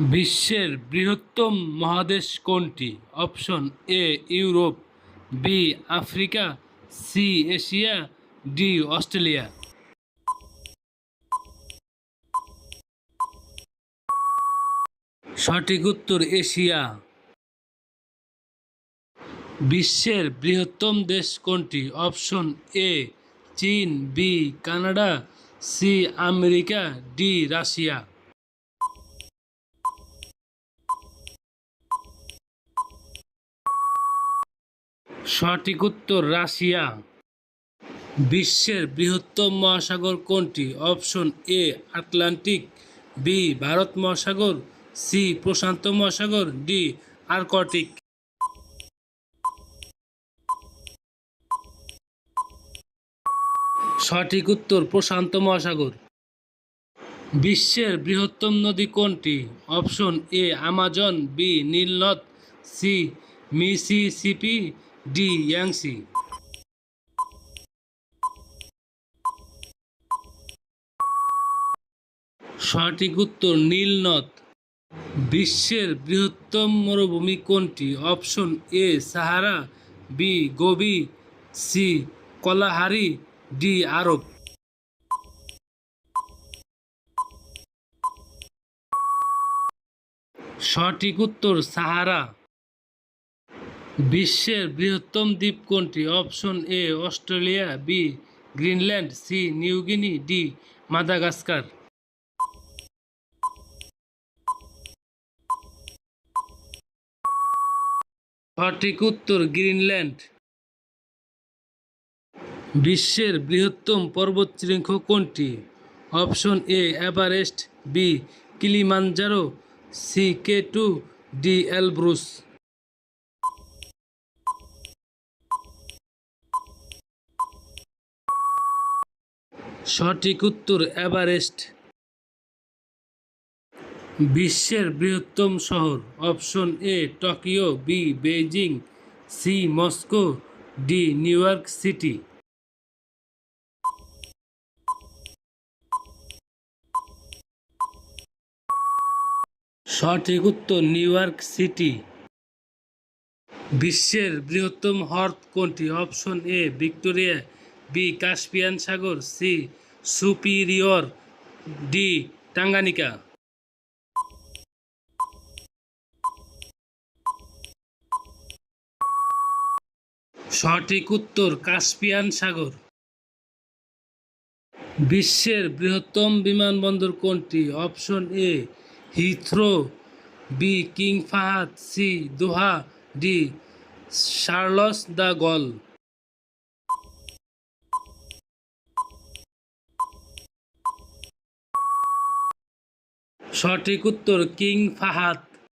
বিশ্বের বৃহত্তম মহাদেশ কোনটি? Option A, Europe, B, Africa, C, Asia, D, Australia. সঠিক উত্তর এশিয়া। বিশ্বের বৃহত্তম দেশ কোনটি? অপশন এ, চীন, B, Canada, C, America, D, Russia. সঠিক উত্তর রাশিয়া। বিশ্বের বৃহত্তম মহাসাগর কোনটি? Option A, Atlantic, B, Bharat মহাসাগর, সি, প্রশান্ত মহাসাগর, ডি, আর্কটিক। সঠিক উত্তর প্রশান্ত মহাসাগর। বিশ্বের বৃহত্তম নদী কোনটি? অপশন এ, আমাজন, বি নীলনদ সি, মিসিসিপি ডি ইয়াংসি সঠিক উত্তর নীলনদ বিশ্বের বৃহত্তম মরুভূমি কোনটি? Option A Sahara B Gobi C Kalahari D আরব। সঠিক উত্তর সাহারা। বিশ্বের বৃহত্তম দ্বীপ কোনটি option A Australia, B Greenland, C New Guinea D Madagascar. সঠিক উত্তর গ্রিনল্যান্ড। বিশ্বের বৃহত্তম পর্বতশৃঙ্গ কোনটি option A Everest, B Kilimanjaro, C K two, D Elbrus. সঠিক উত্তর এভারেস্ট। বিশ্বের বৃহত্তম শহর option A Tokyo, B Beijing, C Moscow, D New York City. সঠিক উত্তর নিউ ইয়র্ক সিটি। বিশ্বের বৃহত্তম হ্রদ কোনটি? Option A Victoria B Caspian Sagar, C, Superior, D, Tanganyika. সঠিক উত্তর, কাস্পিয়ান সাগর। বিশ্বের বৃহত্তম বিমানবন্দর কোনটি? Option A, Heathrow, B King Fahad C, Doha, D, Charles de Gaulle. সঠিক উত্তর কিং ফাহাদ।